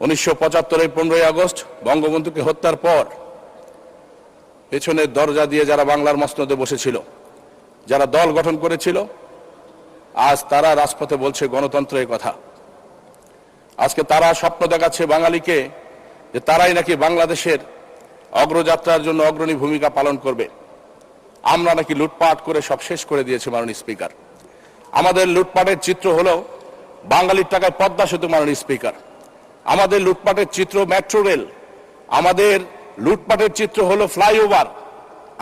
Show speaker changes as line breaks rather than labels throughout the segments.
উনিশশো পঁচাত্তরের পনেরোই আগস্ট বঙ্গবন্ধুকে হত্যার পর পেছনের দরজা দিয়ে যারা বাংলার মসনদে বসেছিল, যারা দল গঠন করেছিল, আজ তারা রাজপথে বলছে গণতন্ত্রের কথা। আজকে তারা স্বপ্ন দেখাচ্ছে বাঙালিকে যে তারাই নাকি বাংলাদেশের অগ্রযাত্রার জন্য অগ্রণী ভূমিকা পালন করবে। আমরা নাকি লুটপাট করে সব শেষ করে দিয়েছে মাননীয় স্পিকার। আমাদের লুটপাটের চিত্র হলো বাঙালির টাকায় পদ্মা সেতু, মাননীয় স্পিকার। আমাদের লুটপাটের চিত্র মেট্রো রেল, আমাদের লুটপাটের চিত্র হলো ফ্লাইওভার,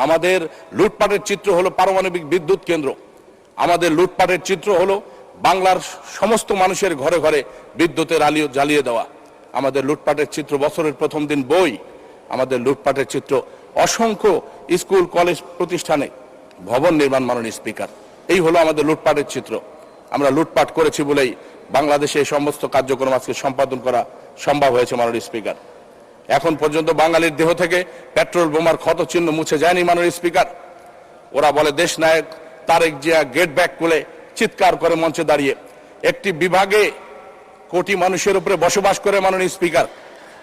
আমাদের লুটপাটের চিত্র হলো পারমাণবিক বিদ্যুৎ কেন্দ্র, আমাদের লুটপাটের চিত্র হলো বাংলার সমস্ত মানুষের ঘরে ঘরে বিদ্যুতের আলিও জ্বালিয়ে দেওয়া, আমাদের লুটপাটের চিত্র বছরের প্রথম দিন বই, আমাদের লুটপাটের চিত্র অসংখ্য স্কুল, কলেজ প্রতিষ্ঠানে, ভবন নির্মাণ মাননীয় স্পিকার, এই হলো আমাদের লুটপাটের চিত্র, আমরা লুটপাট করেছি বলেই বাংলাদেশে এই সমস্ত কার্যক্রম আজকে সম্পাদন করা সম্ভব হয়েছে, মাননীয় স্পিকার। এখন পর্যন্ত বাঙালির দেহ থেকে পেট্রোল বোমার ক্ষত চিহ্ন মুছে যায়নি, মাননীয় স্পিকার। ওরা বলে, দেশ নায়ক তারেক জিয়া গেট ব্যাক করে চিৎকার করে মঞ্চে দাঁড়িয়ে। একটি বিভাগে কোটি মানুষের উপরে বসবাস করে, মাননীয় স্পিকার।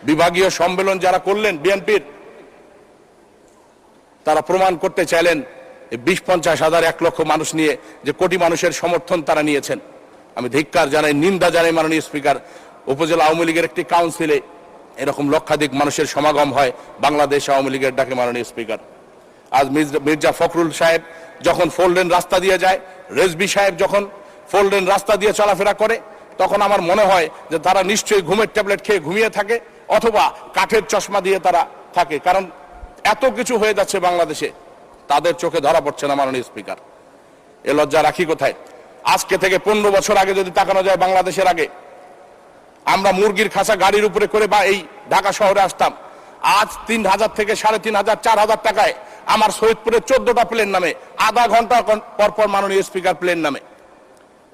বিভাগীয় সম্মেলন যারা করলেন বিএনপির, তারা প্রমাণ করতে চাইলেন বিশ পঞ্চাশ হাজার এক লক্ষ মানুষ নিয়ে যে কোটি মানুষের সমর্থন তারা নিয়েছেন। আমি ধিক্কার জানাই, নিন্দা জানাই মাননীয় স্পিকার। উপজেলা আওয়ামী লীগের একটি কাউন্সিলে এরকম লক্ষাধিক মানুষের সমাগম হয়, বাংলাদেশ আওয়ামী লীগের ডাকে মাননীয় স্পিকার। আজ মির্জা- ফখরুল সাহেব যখন ফোল্ডেন রাস্তা দিয়ে যায়, রেজবি সাহেব যখন ফোল্ডেন রাস্তা দিয়ে চলাফেরা করে, তখন আমার মনে হয় যে তারা নিশ্চয়ই ঘুমের ট্যাবলেট খেয়ে ঘুমিয়ে থাকে, অথবা কাঠের চশমা দিয়ে তারা থাকে, কারণ এত কিছু হয়ে যাচ্ছে বাংলাদেশে, তাদের চোখে ধরা পড়ছে না মাননীয় স্পিকার। এ লজ্জা রাখি কোথায়? আজকে থেকে পনেরো বছর আগে যদি তাকানো যায় বাংলাদেশের আগে, আমরা মুরগির খাঁচা গাড়ির উপরে করে বা এই ঢাকা শহরে আসতাম। আজ তিন হাজার থেকে সাড়ে তিন হাজার, চার হাজার টাকায় আমার সৈয়দপুরে চোদ্দটা প্লেন নামে, আধা ঘণ্টা পর পর মাননীয় স্পিকার প্লেন নামে।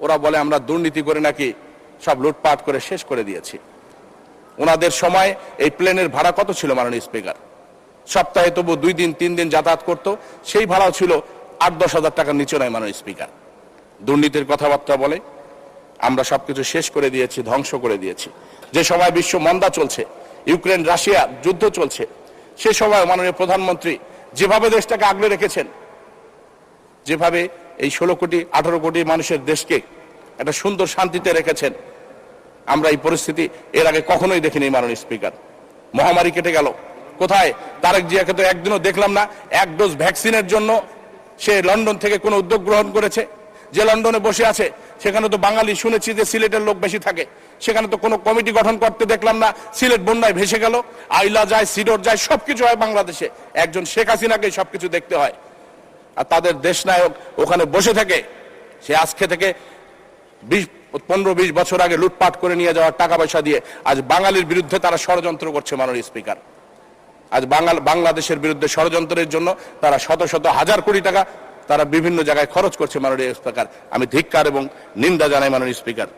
ওরা বলে, আমরা দুর্নীতি করে নাকি সব লুটপাট করে শেষ করে দিয়েছি। ওনাদের সময় এই প্লেনের ভাড়া কত ছিল মাননীয় স্পিকার সপ্তাহে তবু দুই দিন, তিন দিন যাতায়াত করত, সেই ভাড়াও ছিল আট, দশ হাজার টাকার নিচে নয় মাননীয় স্পিকার দুর্নীতির কথাবার্তা বলে, আমরা সবকিছু শেষ করে দিয়েছি, ধ্বংস করে দিয়েছি। যে সময় বিশ্ব মন্দা চলছে, ইউক্রেন, রাশিয়া যুদ্ধ চলছে, সে সময় মাননীয় প্রধানমন্ত্রী যেভাবে দেশটাকে আগলে রেখেছেন, যেভাবে এই ষোলো কোটি, আঠারো কোটি মানুষের দেশকে একটা সুন্দর শান্তিতে রেখেছেন, আমরা এই পরিস্থিতি এর আগে কখনোই দেখিনি মাননীয় স্পিকার। মহামারী কেটে গেল। কোথায়? তারেক জিয়াকে তো একদিনও দেখলাম না, এক ডোজ ভ্যাকসিনের জন্য সে লন্ডন থেকে কোনো উদ্যোগ গ্রহণ করেছে। যে লন্ডনে বসে আছে, সেখানে তো বাঙালি শুনেছি যে সিলেটের লোক বেশি থাকে। সেখানে তো কোনো কমিটি গঠন করতে দেখলাম না, সিলেট বন্যায় ভেসে গেল, আইলা যায়, সিডর যায়, সবকিছু হয় বাংলাদেশে। একজন শেখ হাসিনাকে সবকিছু দেখতে হয়। আর তাদের দেশ নায়ক ওখানে বসে থাকে, সে আজকে থেকে বিশ, পনেরো, বিশ বছর আগে লুটপাট করে নিয়ে যাওয়ার টাকা পয়সা দিয়ে আজ বাঙালির বিরুদ্ধে তারা ষড়যন্ত্র করছে মাননীয় স্পিকার। আজ বাংলাদেশের বিরুদ্ধে ষড়যন্ত্রের জন্য তারা শত শত হাজার কোটি টাকা তারা বিভিন্ন জায়গায় খরচ করছে মাননীয় স্পিকার। আমি ধিক্কার এবং নিন্দা জানাই মাননীয় স্পিকার।